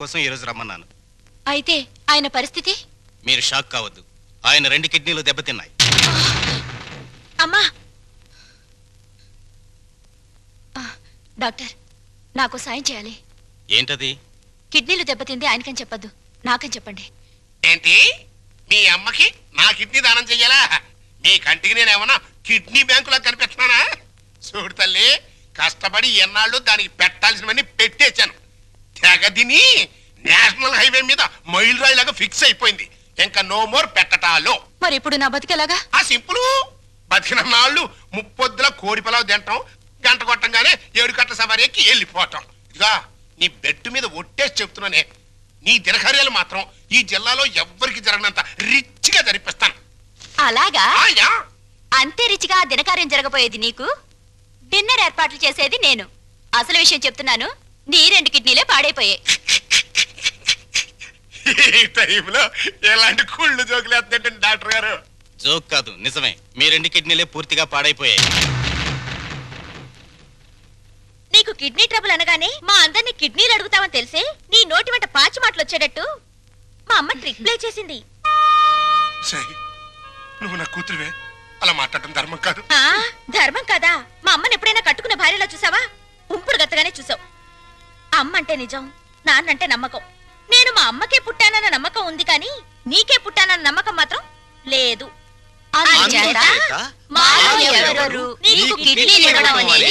కోసం ఈరోజు రమ్మన్నాను. అయితే ఆయన పరిస్థితి? మీరు షాక్ కావద్దు. ఆయన రెండు కిడ్నీలు దెబ్బతిన్నాయి. అమ్మా! ఆ, డాక్టర్ నాకు సాయం చేయాలి. ఏంటది? కిడ్నీలు దెబ్బతింది ఆయనకని చెప్పొద్దు. నాకని చెప్పండి. ఏంటి? మీ అమ్మకి నా కిడ్నీ దానం చెయ్యాలా? మీ కంటికి నేను ఏమన్నా కిడ్నీ బ్యాంకులా కనిపిస్తున్నానా చూడు తల్లి కష్టపడి ఎన్నాళ్ళు దానికి పెట్టాల్సినవన్నీ పెట్టేశాను. తెగ తిని నేషనల్ హైవే మీద మైల్ రాయిలాగా ఫిక్స్ అయిపోయింది. ఇంకా నో మోర్ పెట్టటాలో. మరి ఇప్పుడు నా బతికేలాగా ఆ సింపుల్. బతికిన నాళ్ళు ముప్పొద్దుల కోడి పిలవ తింటాం గంట కొట్టంగానే ఏడు కట్ట సవారీ ఎక్కి వెళ్ళిపోవటం ఇదిగా నీ బెడ్ మీద ఒట్టేసి చెప్తున్నానే. నీ దినకార్యాలు మాత్రం ఈ జిల్లాలో ఎవ్వరికి జరగనంత రిచ్గా జరిపిస్తాను. అలాగా? ఆయా అంతే రిచిగా దినకార్యం జరగబోయేది నీకు? డిన్నర్ ఏర్పాట్లు చేసేది నేను. అసలు విషయం చెప్తున్నాను నీ రెండు కిడ్నీలే పాడైపోయాయి. ఈ టైంలో ఎలాంటి కుళ్ళు జోకులు వేస్తుంటే డాక్టర్ గారు? జోక్ కాదు నిజమే. మీ రెండు కిడ్నీలే పూర్తిగా పాడైపోయాయి. నీకు కిడ్నీ ట్రబుల్ అనగానే మా అందరినీ కిడ్నీలు అడుగుతావని తెలిసే నీ నోటి వెంట పాచి మాటలు వచ్చేటట్టు మా అమ్మ ట్రిక్ ప్లే చేసింది. సై నువ్వు నా కూతురువే. అలా మాట్లాడటం ధర్మం కాదు. ఆ ధర్మం కదా? మా అమ్మని ఎప్పుడైనా కట్టుకున్న భార్యలో చూసావా? ఉంపుడు గత్తగానే చూసావు. అమ్మ అంటే నిజం నాన్నంటే నమ్మకం. నేను మా అమ్మకే పుట్టానన్న నమ్మకం ఉంది కానీ నీకే పుట్టానన్న నమ్మకం మాత్రం లేదు. అందుచేత అందుచేత మాలో ఎవరెవరు నీకు కిడ్నీలు ఇవ్వడం అనేది